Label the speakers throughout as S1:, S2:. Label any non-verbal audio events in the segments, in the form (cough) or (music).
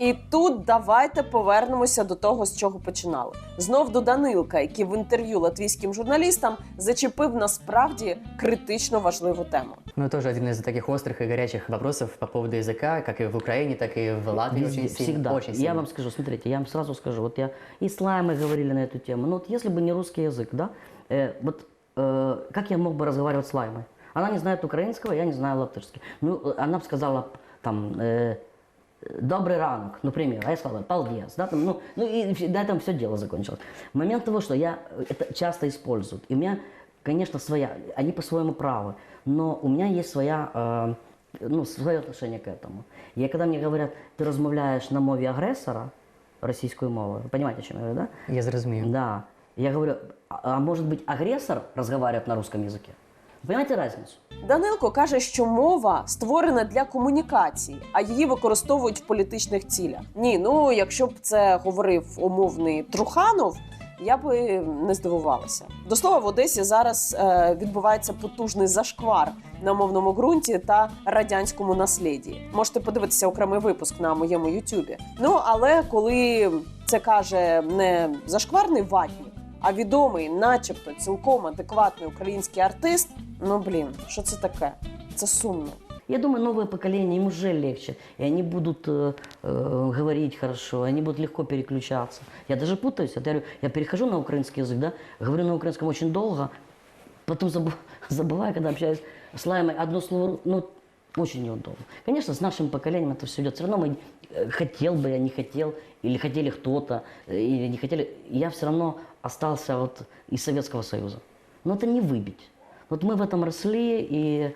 S1: І тут давайте повернемося до того, з чого починали. Знов до Данилка, який в інтерв'ю латвійським журналістам зачепив насправді критично важливу тему.
S2: Ну, тоже один из таких острых и горячих вопросов по поводу языка, как и в Украине, так и в Латвии.
S3: Везде,
S2: Очень сильно,
S3: всегда.
S2: очень
S3: Я
S2: сильно.
S3: вам скажу, смотрите, я вам сразу скажу, вот я и с Лаймой говорили на эту тему. Ну вот если бы не русский язык, да, э, вот э, как я мог бы разговаривать с Лаймой? Она не знает украинского, я не знаю латышский. Ну, э, она бы сказала там э, добрый ранок, например, а я сказала полдец, да, там, ну, ну и на этом все дело закончилось. Момент того, что я это часто используют, и у меня, конечно, своя, они по-своему правы, но у меня есть своя, э, ну, свое отношение к этому. И когда мне говорят, ты размовляешь на мове агрессора, російською мовою, вы понимаете, о чем я говорю, да?
S2: Я зрозумів.
S3: Да. Я говорю, а, а может быть агрессор разговаривает на русском языке? Понимаете разницу?
S1: Данилко каже, що мова створена для комунікації, а її використовують в політичних цілях. Ні, ну якщо б це говорив умовний Труханов. Я би не здивувалася. До слова, в Одесі зараз е, відбувається потужний зашквар на мовному ґрунті та радянському насліді. Можете подивитися окремий випуск на моєму Ютубі. Ну але коли це каже не зашкварний ватник, а відомий, начебто, цілком адекватний український артист, ну блін, що це таке? Це сумно.
S3: Я думаю, новое поколение им уже легче, и они будут э, э, говорить хорошо, они будут легко переключаться. Я даже путаюсь, я, говорю, я перехожу на украинский язык, да, говорю на украинском очень долго, потом забы- (laughs) забываю, когда общаюсь с Лаймой, одно слово, ну, очень неудобно. Конечно, с нашим поколением это все идет. Все равно мы, э, хотел бы я, не хотел, или хотели кто-то, э, или не хотели, я все равно остался вот из Советского Союза. Но это не выбить. Вот мы в этом росли, и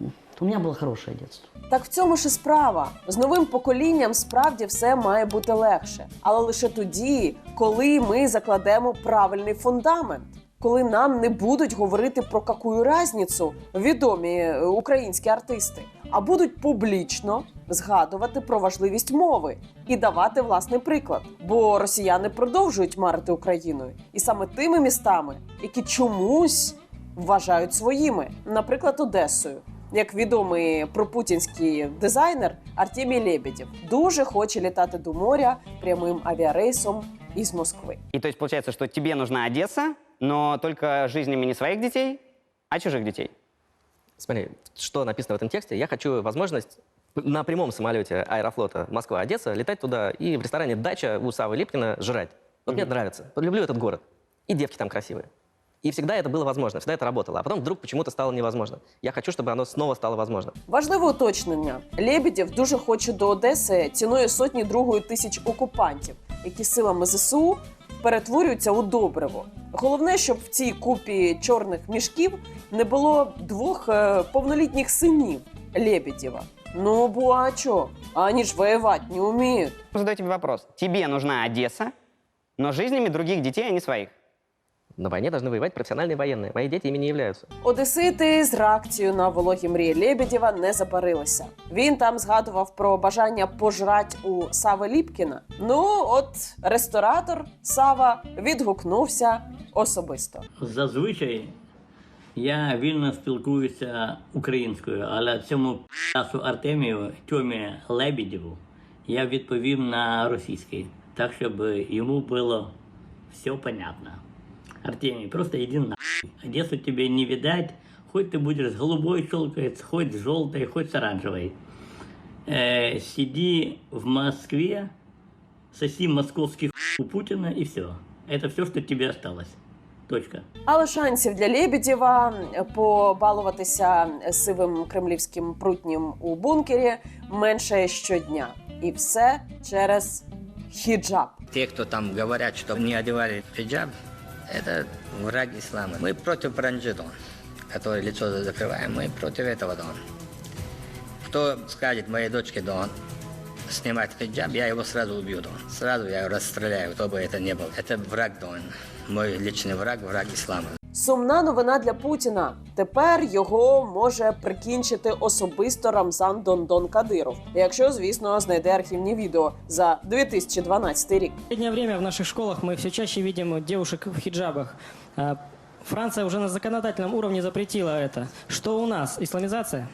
S3: м, у меня было хорошее детство.
S1: Так в цьому ж і справа. З новим поколінням справді все має бути легше, але лише тоді, коли ми закладемо правильний фундамент. Коли нам не будуть говорити про какую разницю відомі е, українські артисти, а будуть публічно згадувати про важливість мови і давати власний приклад. Бо росіяни продовжують марити Україною, і саме тими містами, які чомусь вважають своїми, наприклад, Одесою. Як відомий пропутінський дизайнер Артемій Лебедєв дуже хоче літати до моря прямим авіарейсом із Москви.
S4: И то есть получается, что тебе нужна Одесса, но только жизнями не своих детей, а чужих детей.
S5: Смотри, что написано в этом тексте. Я хочу возможность на прямом самолете Аэрофлота Москва-Одесса летать туда и в ресторане «Дача» у Савы Липкина жрать. Вот мне нравится. Вот люблю этот город. И девки там красивые. И всегда это было возможно, всегда это работало. А потом вдруг почему-то стало невозможно. Я хочу, чтобы оно снова стало возможно.
S1: Важливе уточнення: Лебедєв дуже хоче до Одеси ціною сотні другої тисяч окупантів, які силами ЗСУ перетворюються у добриво. Головне, щоб в цій купі чорних мішків не було двох е, повнолітніх синів Лебедєва. Ну, бо а чо? Они ж воевать не умеют.
S4: Задаю тебе вопрос. Тебе нужна Одесса, но жизнями других детей, а не своих.
S5: На войне должны воевать профессиональные военные. Мои дети ими не являются.
S1: Одесити з реакцією на вологі мрії Лебедєва не забарилися. Він там згадував про бажання пожрать у Сави Ліпкіна. Ну, от ресторатор Сава відгукнувся особисто.
S6: Зазвичай я вільно спілкуюся українською, але цьому часу Артемію Тьомі Лебедєву я відповів на російський, так щоб йому було все понятно. Артемий, просто иди нахуй. Одессу тебе не видать, хоть ты будешь с голубой щелкать, хоть с желтой, хоть с оранжевой. Э, сиди в Москве, соси московский хуй у Путина и все. Это все, что тебе осталось. Точка.
S1: Але шансів для Лебедєва побалуватися сивим кремлівським прутнім у бункері менше щодня. І все через хіджаб.
S7: Те, кто там говорят, что не одевали хиджаб, это враг ислама. Мы против бранжидон, который лицо закрываем, мы против этого дон. Кто скажет моей дочке дон, снимать хиджаб, я его сразу убью дон. Сразу я его расстреляю, кто бы это ни был. Это враг дон. Мой личный враг, враг ислама.
S1: Сумна новина для Путіна. Тепер його може прикінчити особисто Рамзан Дондон Кадиров, якщо, звісно, знайде архівні відео за 2012 рік.
S8: В последнее время в наших школах мы все чаще видим девушек в хиджабах. А, Франция уже на законодательном уровне запретила это. Что у нас? Исламизация?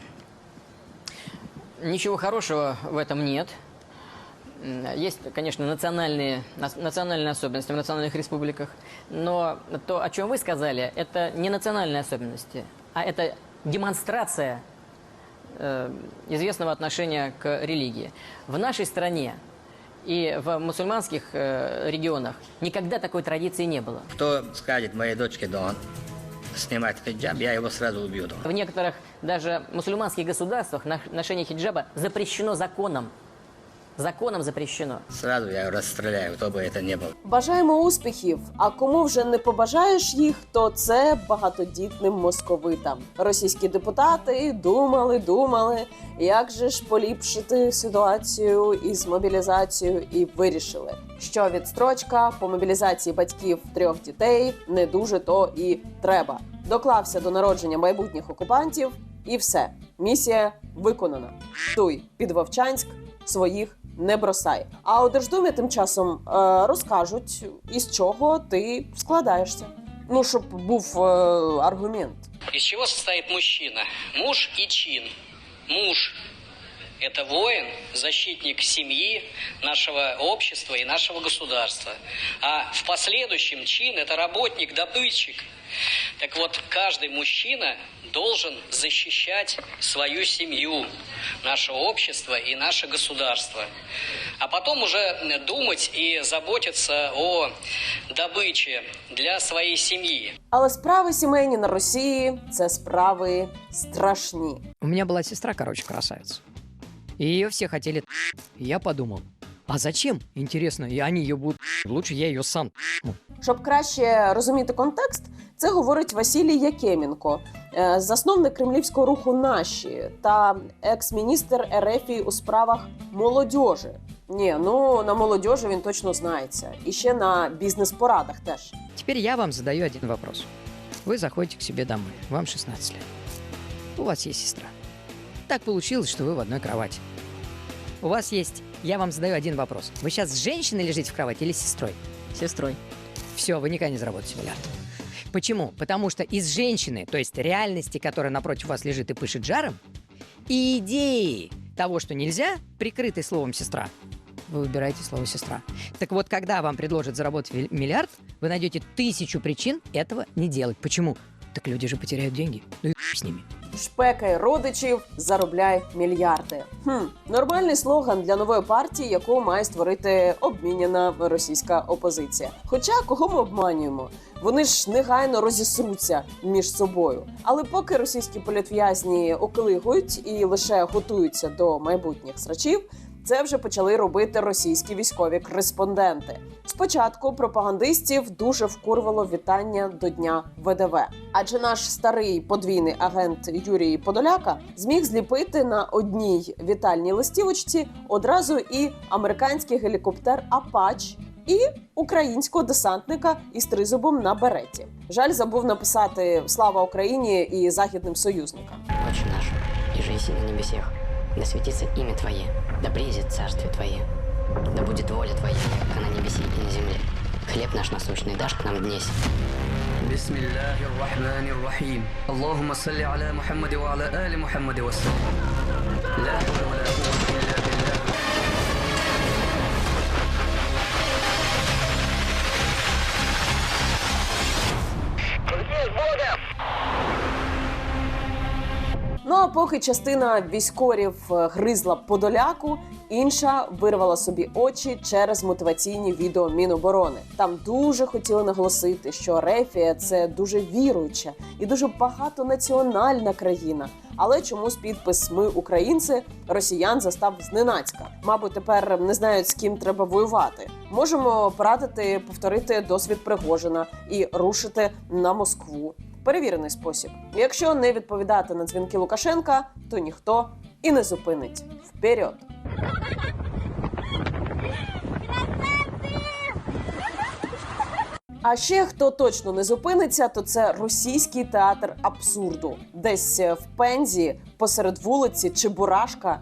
S9: Ничего хорошего в этом нет. Есть, конечно, национальные, национальные особенности в национальных республиках, но то, о чем вы сказали, это не национальные особенности, а это демонстрация э, известного отношения к религии. В нашей стране и в мусульманских э, регионах никогда такой традиции не было.
S7: Кто скажет моей дочке Дон снимать хиджаб, я его сразу убью.
S9: В некоторых даже мусульманских государствах ношение хиджаба запрещено законом. Законом запрещено.
S7: Сразу я его расстреляю, кто бы это ни был.
S1: Бажаємо успіхів. А кому вже не побажаєш їх, то це багатодітним московитам. Російські депутати думали, думали, як же ж поліпшити ситуацію із мобілізацією, і вирішили, що відстрочка по мобілізації батьків трьох дітей не дуже то і треба. Доклався до народження майбутніх окупантів, і все. Місія виконана. Туй під Вовчанськ своїх не бросай. А у Держдумі тим часом е, розкажуть, із чого ти складаєшся. Ну, щоб був е, аргумент.
S10: Із чого состоїть мужчина? Муж і чин. Муж – это воин, защитник семьи, нашего общества и нашего государства. А в последующем чин – это работник, добытчик. Так вот, каждый мужчина должен защищать свою семью, наше общество и наше государство. А потом уже думать и заботиться о добыче для своей семьи.
S1: Але справи сімейні на Росії це справи страшні.
S11: У меня была сестра, короче, красавица. И ее все хотели Я подумал, а зачем? Интересно, и они ее будут Лучше я ее сам
S1: Щоб краще розуміти контекст, це говорить Василій Якеменко, е, засновник кремлівського руху Наші та екс-міністр Ерефії у справах молодіжі. Ні, ну на молодіжі він точно знається. І ще на бізнес-порадах теж.
S11: Теперь я вам задаю один вопрос. Вы заходите к себе домой, вам 16 лет. У вас есть сестра. Так получилось, что вы в одной кровати. У вас есть... Я вам задаю один вопрос. Вы сейчас с женщиной лежите в кровати или с сестрой?
S9: Сестрой.
S11: Все, вы никогда не заработаете миллиард. Почему? Потому что из женщины, то есть реальности, которая напротив вас лежит и пышет жаром, и идеи того, что нельзя, прикрытой словом «сестра», вы выбираете слово «сестра». Так вот, когда вам предложат заработать миллиард, вы найдете тысячу причин этого не делать. Почему? Так люди же потеряют деньги. Ну и с ними.
S1: Шпекай родичів, заробляй мільярди. Хм, нормальний слоган для нової партії, яку має створити обміняна російська опозиція. Хоча кого ми обманюємо? Вони ж негайно розісруться між собою. Але поки російські політв'язні оклигують і лише готуються до майбутніх срачів, це вже почали робити російські військові кореспонденти. Спочатку пропагандистів дуже вкурвало вітання до дня ВДВ, адже наш старий подвійний агент Юрій Подоляка зміг зліпити на одній вітальній листівочці одразу і американський гелікоптер Апач. І українського десантника із тризубом на береті. Жаль, забув написати Слава Україні і західним союзникам.
S12: Отче наш, и же на небесех, да светится имя Твое, да приедет царствие Твое, да будет воля Твоя, как на небесе и на земле. Хлеб наш насущный дашь к нам днесь,
S13: بسم الله الرحمن الرحيم اللهم صل على محمد وعلى آل محمد وسلم لا حول ولا قوة
S1: поки частина військорів е, гризла подоляку, інша вирвала собі очі через мотиваційні відео Міноборони. Там дуже хотіли наголосити, що Рефія це дуже віруюча і дуже багатонаціональна країна. Але чомусь підпис Ми українці росіян застав зненацька. Мабуть, тепер не знають з ким треба воювати. Можемо порадити повторити досвід Пригожина і рушити на Москву. Перевірений спосіб. Якщо не відповідати на дзвінки Лукашенка, то ніхто і не зупинить. Вперед! А ще хто точно не зупиниться, то це російський театр абсурду. Десь в Пензі посеред вулиці Чебурашка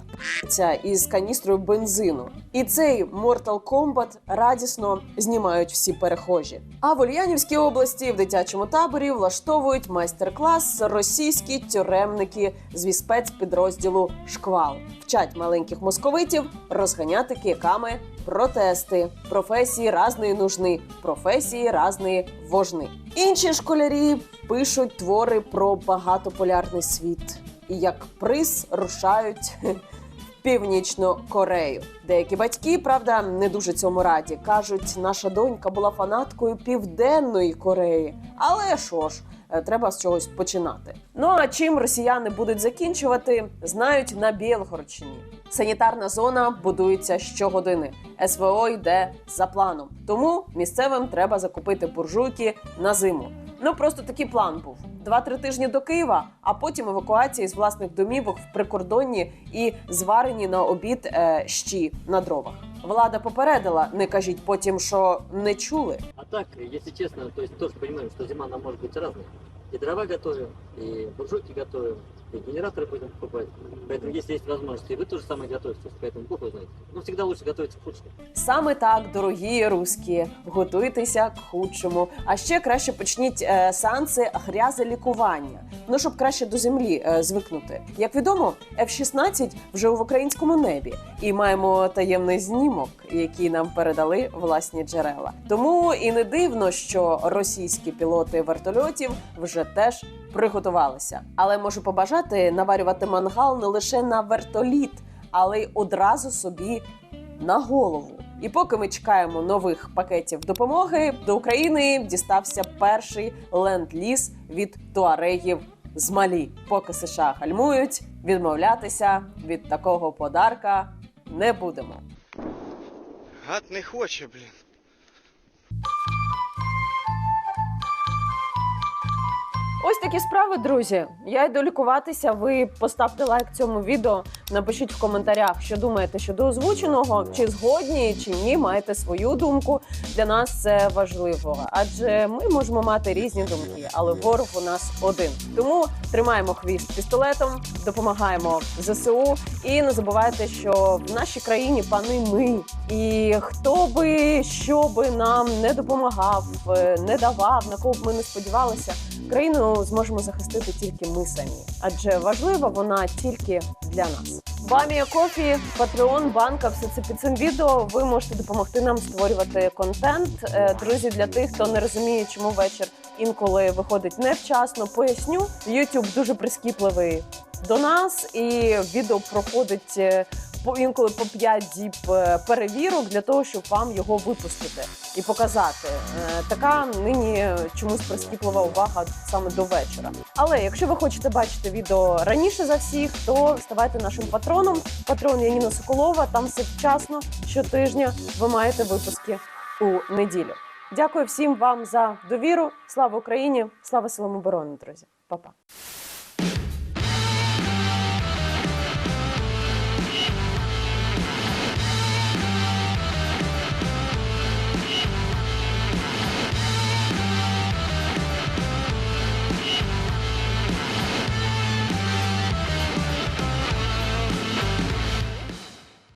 S1: із каністрою бензину. І цей Mortal Kombat радісно знімають всі перехожі. А в Ульянівській області в дитячому таборі влаштовують майстер-клас російські тюремники з спецпідрозділу Шквал. Вчать маленьких московитів розганяти кийками протести, професії разної нужни, професії разної вожни. Інші школярі пишуть твори про багатополярний світ і як приз рушають в Північну Корею. Деякі батьки, правда, не дуже цьому раді. кажуть, наша донька була фанаткою Південної Кореї. Але що ж, е, треба з чогось починати. Ну а чим росіяни будуть закінчувати, знають на Білгородщині. Санітарна зона будується щогодини. СВО йде за планом. Тому місцевим треба закупити буржуйки на зиму. Ну просто такий план був: два-три тижні до Києва, а потім евакуації з власних домівок в прикордонні і зварені на обід е, щі на дровах. Влада попередила, не кажіть потім, що не чули.
S14: А так, якщо чесно, то есть тоже понимаем, что зима нам может быть разной. И дрова готовим, и буржуйки готовим, генераторы будем покупать. Поэтому если есть возможность, и вы тоже самое готовитесь, поэтому Бог его знает. Но всегда лучше готовиться к худшему.
S1: Саме так, дорогі руські, готуйтеся к худшому. А ще краще почніть е, сеанси грязелікування. Ну щоб краще до землі е, звикнути. Як відомо, F-16 вже в українському небі, і маємо таємний знімок, який нам передали власні джерела. Тому і не дивно, що російські пілоти вертольотів вже теж приготувалися. Але можу побажати наварювати мангал не лише на вертоліт, але й одразу собі на голову. І поки ми чекаємо нових пакетів допомоги, до України дістався перший ленд-ліз від туарегів з Малі. Поки США гальмують, відмовлятися від такого подарка не будемо.
S15: Гад не хоче, блін.
S1: Ось такі справи, друзі. Я йду лікуватися. Ви поставте лайк цьому відео. Напишіть в коментарях, що думаєте щодо озвученого, чи згодні, чи ні. Маєте свою думку. Для нас це важливо, адже ми можемо мати різні думки, але ворог у нас один. Тому тримаємо хвіст пістолетом, допомагаємо ЗСУ. І не забувайте, що в нашій країні пани ми. І хто би що би нам не допомагав, е, не давав, на кого б ми не сподівалися, країну зможемо захистити тільки ми самі, адже важлива вона тільки для нас. Бамія Кофі, Патреон, банка, все це під цим відео. Ви можете допомогти нам створювати контент. Е, Друзі, для тих, хто не розуміє, чому вечір інколи виходить невчасно, поясню. YouTube дуже прискіпливий до нас, і відео проходить е, інколи по 5 діб е, перевірок для того, щоб вам його випустити і показати. Е, Така нині чомусь прискіплива увага саме до вечора. Але якщо ви хочете бачити відео раніше за всіх, то ставайте нашим патроном. Патрон Яніна Соколова. Там все вчасно щотижня. Ви маєте випуски у неділю. Дякую всім вам за довіру. Слава Україні! Слава силам оборони, друзі! Па-па!